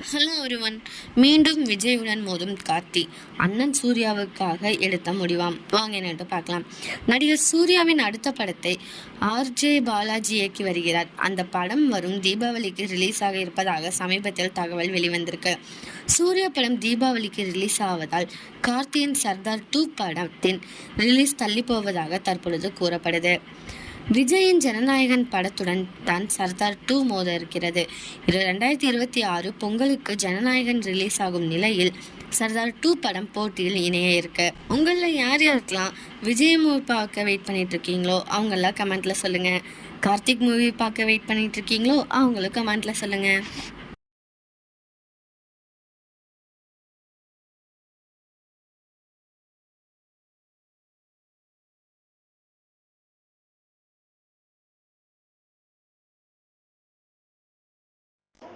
Hello ஒருவன். மீண்டும் விஜயுடன் மோதும் கார்த்தி. அண்ணன் சூர்யாவுக்காக எடுத்த முடிவாம். வாங்க என்னட்டு பார்க்கலாம். நடிகர் சூர்யாவின் அடுத்த படத்தை ஆர்ஜே பாலாஜி இயக்கி வருகிறார். அந்த படம் வரும் தீபாவளிக்கு ரிலீஸ் ஆக இருப்பதாக சமீபத்தில் தகவல் வெளிவந்திருக்கு. சூர்யா படம் தீபாவளிக்கு ரிலீஸ் ஆவதால் கார்த்தியின் சர்தார் டூ படத்தின் ரிலீஸ் தள்ளி போவதாக தற்பொழுது கூறப்படுது. விஜயின் ஜனநாயகன் படத்துடன் தான் சர்தார் டூ மோத இருக்கிறது. இது ரெண்டாயிரத்தி இருபத்தி ஆறு பொங்கலுக்கு ஜனநாயகன் ரிலீஸ் ஆகும் நிலையில் சர்தார் டூ படம் போட்டியில் இணைய இருக்கு. உங்களில் யார் யாருக்கெல்லாம் விஜய் மூவி பார்க்க வெயிட் பண்ணிட்டு இருக்கீங்களோ அவங்கெல்லாம் கமெண்ட்ல சொல்லுங்க. கார்த்திக் மூவி பார்க்க வெயிட் பண்ணிட்டு இருக்கீங்களோ அவங்களும் கமெண்ட்ல சொல்லுங்க.